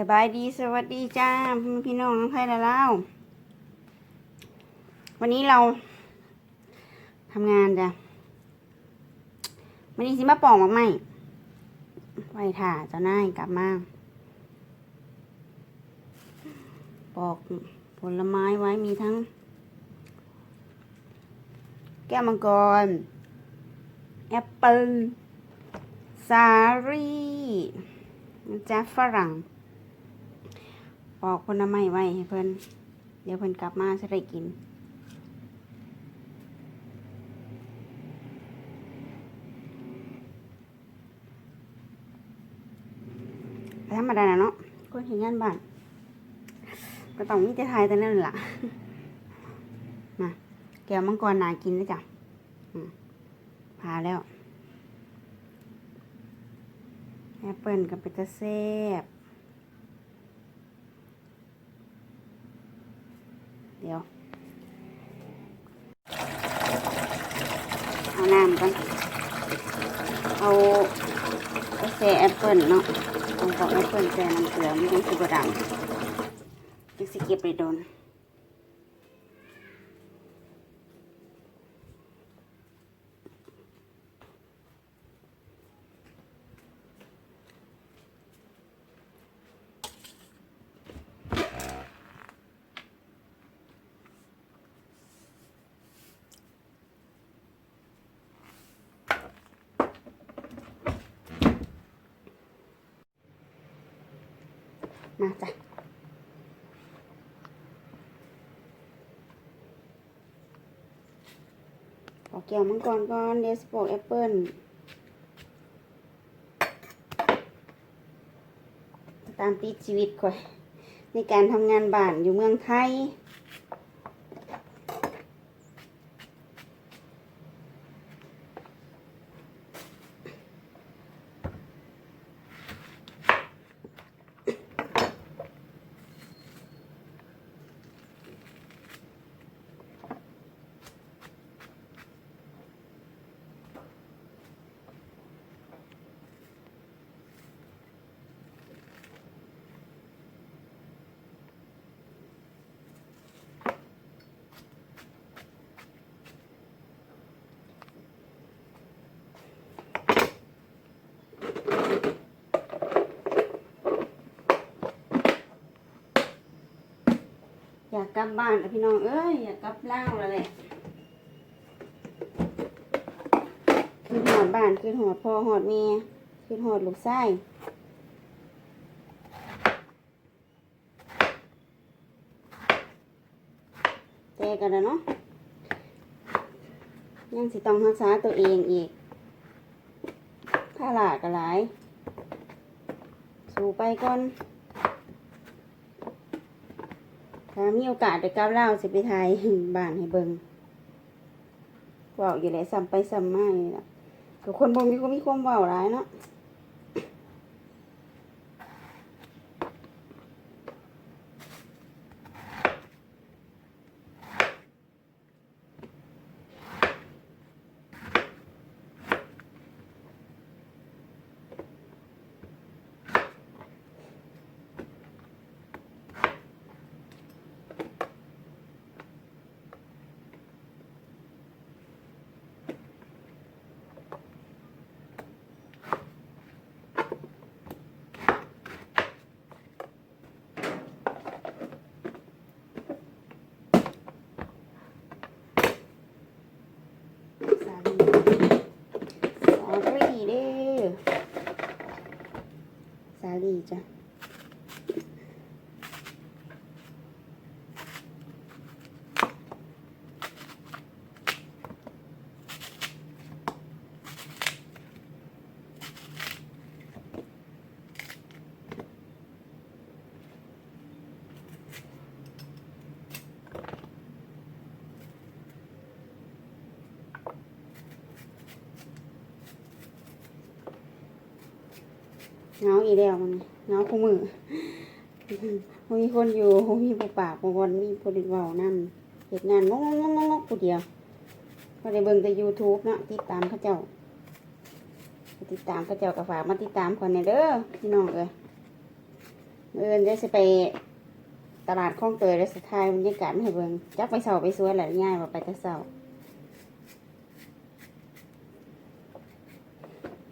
สบายดีสวัสดีจ้าพี่น้องน้องไทยและเล่าวันนี้เราทำงานจ้ะวันนี้สิมาปอกมากไหมไว้ถ่าเจ้านายกลับมาปอกผลไม้ไว้มีทั้ง แก้วมังกร แอปเปิลสาลี่จ๊ะฝรั่ง ปอกผลไม้ไว้ให้เพิ่นเดี๋ยวเพิ่นกลับมาจะได้กิน ธรรมดาเนาะคนเห็นงานบ้าน ก็ต้องมีแต่ทายแต่นั่นล่ะมาแก้วมังกรนากินแล้วจ้ะพาแล้วแอปเปิลกับเปตาแซ่บ เดี๋ยว เอาน้ำก่อนเอาเอาแซ่แอปเปิลเนาะเอาปอกแอปเปิลแซ่น้ำเกลือไม่ต้องสุกระดังจึงสิเก็บไปโดน มาจ้ะปอกแก้วมังกรก่อนเดี๋ยวสปอกแอปเปิลตามติดชีวิตค่อยในการทำงานบ้านอยู่เมืองไทย อยากกลับบ้านแล้วพี่น้องเอ้ยอยากกลับเล่าแล้วแหละขึ้นหอดบ้านขึ้นหอดพ่อหอดเมียขึ้นหอดลูกไส้แจกันแล้วเนาะยังสิต้องรักษาตัวเองอีกถ้าหลากระหลาย สู่ไปก่อน ถ้ามีโอกาสได้กลับเล่าสิไปถ่ายบ้านให้เบิงเว่าอยู่ไหนซ้ำไปซ้ำมาเลยล่ะก็คนบ่มีก็มีความเว่าร้ายเนาะ สาลีสาลีเด้อ สาลี เงาอีแล้วมันเงาคู่มือมีคนอยู่มีผู้ปากบ่คนมีผู้ติดเว้านั่นเฮ็ดงานงงงงงงผู้เดียวก็ได้เบิ่งแต่ YouTube เนาะติดตามเขาเจ้า ติดตามเขาเจ้าก็ฝากมาติดตามคนในเด้อพี่น้องเอ้ยเอินจะสิไปตลาดคลองเตยแล้วสุดท้ายบรรยากาศให้เบิ่งจักไปเสาไปสวนแหละง่ายว่าไปแต่เสา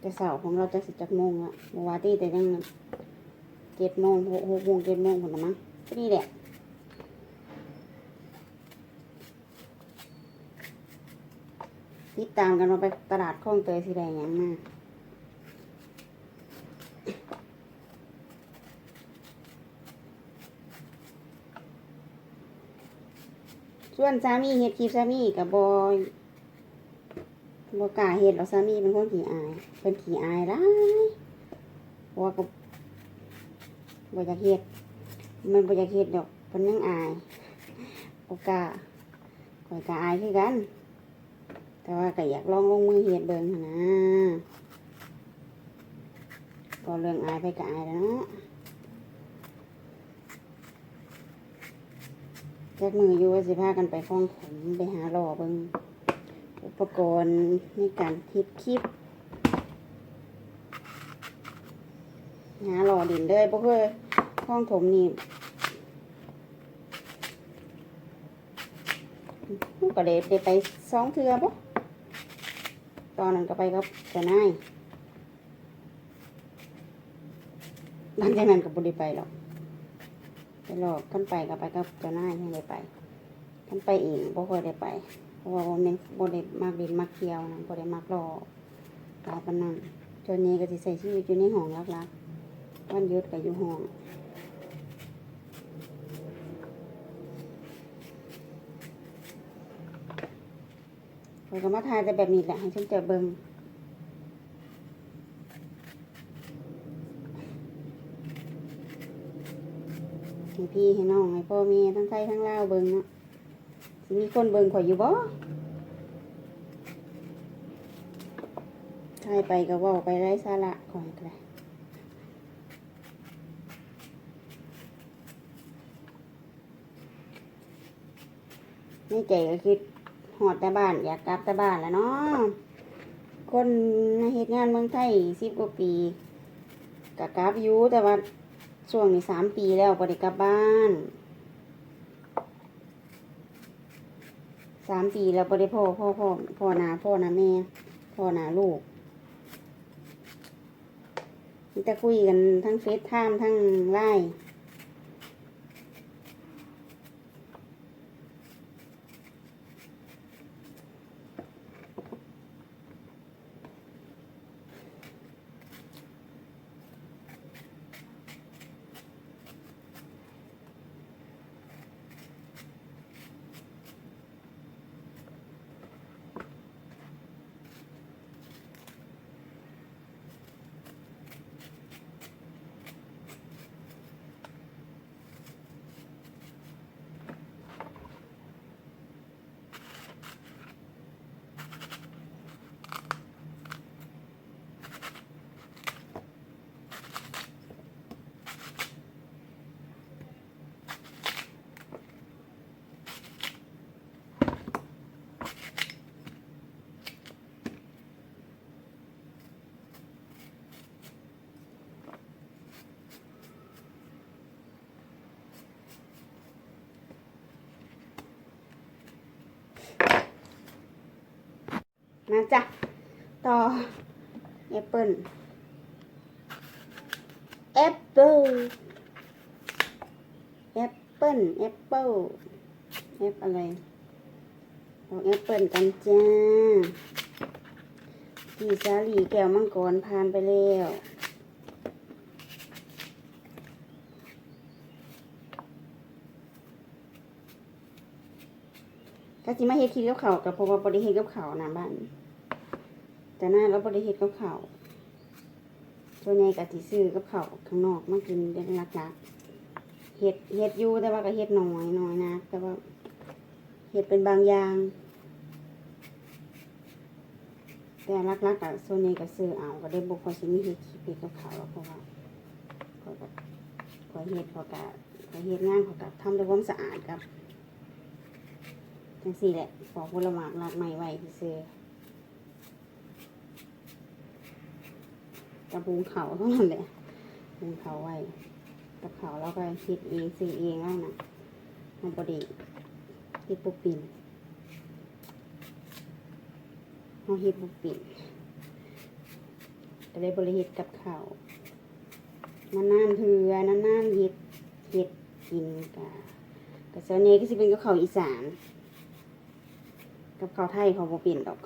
แต่เสาของเราจะสิจักโมงอะเมื่อวานที่แต่ยังเจ็ดโมงหกหกโมงเจ็ดโมงคนละมั้งนี่แหละติดตามกันว่าไปตลาดคลองเตยสิได้หยังมาส่วนสามีเฮ็ดคลิปสามีกับบอย บกล้าเฮ็ดหรอกสามีเป็นคนขี้อายเพิ่นขี้อายหลายเพว่าก็บ่อยากเฮ็ดมันบ่อยากเฮ็ดดอกเพิ่นยังอายบ่กล้าข้อยก็อายคือกัน แต่ว่าก็อยากลองลงมือเฮ็ดเบิ่งหั้นนะก็เรื่องอายไปก็อายแล้วเนาะจักมืออยู่ว่าสิพากันไปฟ้องผมไปหาหล่อเบิ่ง อุปกรณ์ในการทิดคลิปหาหล่อดินเด้อบ่เคยฟ้องถมนี่ก็ได้ได้ไปสองเทื่อบ่ตอนนั้นก็ไปกับจ้านายหลังจากนั้นก็บ่ได้ไปหรอกไปหลอกกันไปก็ไปกับเจ้านายยังได้ไปกันไปเองบ่ค่อยได้ไป ราะว่าบ่แม่นบ่ได้มักเล่นมักเที่ยวนะบ่ได้มักรอหลายปานนั้นจนนี้ก็สิใช้ชีวิตอยู่ในห้องหลักๆวันหยุดก็อยู่ห้องข้อยก็มาทายแต่แบบนี้แหละให้ฉันเจะเบิ่งให้พี่ให้น้องให้พ่อแม่ทั้งไทยทั้งลาวเบิ่งเนาะ สิมีคนเบิ่งข่อยอยู่บ่ใครไปก็ว้าไปไร้สาระข่อยก็ได้ในใจก็คิดหอดแต่บ้าน อยากกลับแต่บ้านแล้วเนาะคนเฮ็ดงานเมืองไทยสิบกว่าปีก็กลับอยู่แต่ว่าช่วงนี้สามปีแล้วบ่ได้กลับบ้าน สามปีแล้วบ่ได้พ่อพ่อพ่อพ่อหนาพ่อหนาแม่พ่อหนาลูกมีแต่คุยกันทั้งเฟซไทม์ทั้งไลน์ นะจ๊ะ ต่อแอปเปิลแอปเปิลแอปเปิลแอปเปิลแอปอะไรเอาแอปเปิลกันจ้าพี่สาลีแก้วมังกรผ่านไปแล้วถ้าจิมาเฮ็ดคิดกับเขากับเพราะว่าบริเฮ็ดกับเขาวนะบ้าน แต่หน้าเราบริเฮ็ดกับเขาวส่วนใหญ่ก็สิซื้อกับเขาข้างนอกมากินเป็นหลักๆเฮ็ดเฮ็ดอยู่แต่ว่าก็เฮ็ดน้อยน้อยนะแต่ว่าเฮ็ดเป็นบางอย่าง แต่หลักๆก็ส่วนใหญ่ก็ซื้อเอาก็ได้บ่ค่อยสิมีเฮ็ดคลิปเฮ็ดกับเขาวหรอกเพราะว่าข้อยก็ข้อยเฮ็ดข้อยก็ข้อยเฮ็ดงานข้อยก็ทำด้วยความสะอาดครับจังสี่แหละปอกผลไม้รากไม้ไว้ซื้อ กระบุงเขาเท่านั้นแหละบุงเขาไว้กับเขาวเราก็เฮ็ดเองซื้อเองแล้วนะมันบไดีเฮ็ดบุปินเราเฮ็ดบุปินก็เลยบริเฮ็ดกับเขาวนนานเถื่อนานๆเฮ็ดเฮ็ดกินกะแต่ส่วนใหญ่ก็สิเป็นกับเขาอีสาน กับเขาไทยเขาบ่เป็นดอก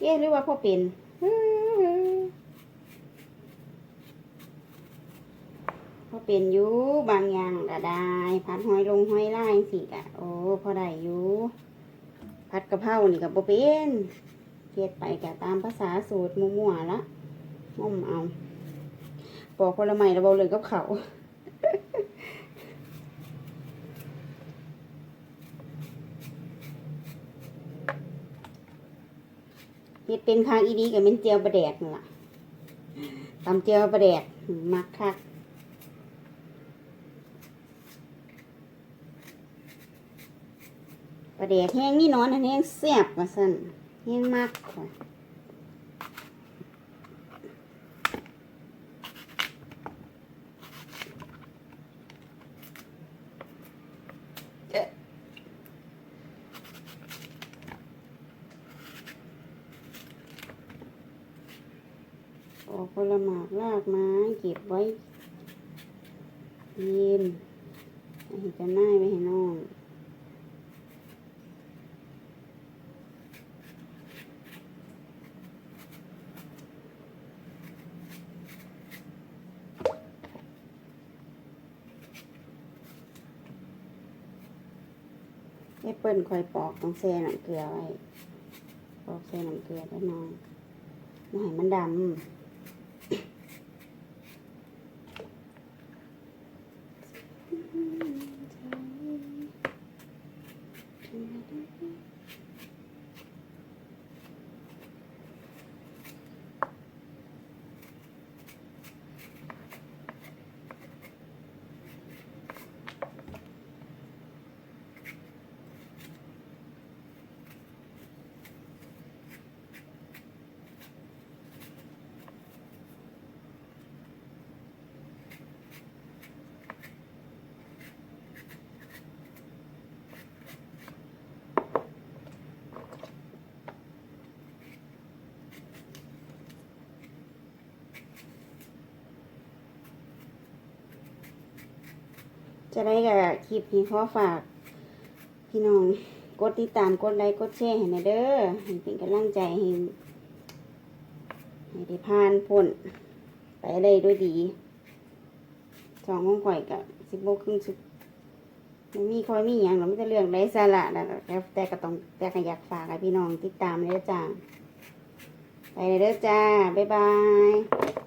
เอ๊ะหรือว่าพ่อเป็นพ่อเป็นอยู่บางอย่างก็ได้พัดหอยลงหอยล่างสิกะโอ้พอได้อยู่พัดกะเพรานี่กับโบเป็นเทียดไปกะตามภาษาสูตรมั่วๆละง่อมเอาปอกผลไม้ระเบาเลยกับเขา เฮ็ดเป็นคางอีดีกับเม็นเจียวประแดกนั่นล่ะตำเจียวประแดกมักคักปลาแดกแห้งนี่นอนอันแห้งแซ่บว่าสั่นแห้งมากค่ะเอ๊ะออกผ ลหมากรากไม้เก็บไว้เย็นให้เจะน่ายไว้ให้น้องแอปเปิ้ลคอยปอกต้องแช่น้ำเกลือไว้ปอกแช่น้ำเกลือได้น้อยไม่ให้มันดำ จะได้กับคลิปนี้ขอฝาก พี่น้องกดติดตามกดไลค์กดแชร์ให้หนะเด้อให้เป็นกำลังใจให้ให้ได้ผ่านพ้นไปได้ด้วยดีสองห้องข่อยกับสิบโมงครึ่งสิบมันมีคอยมีอย่างเราไม่ได้เรื่องไร้สาระนะแล้วแต่ก็ต้องแต่ก็อยากฝากให้พี่น้องติดตามเลยจ้าไปเลยเด้อจ้าบ๊ายบาย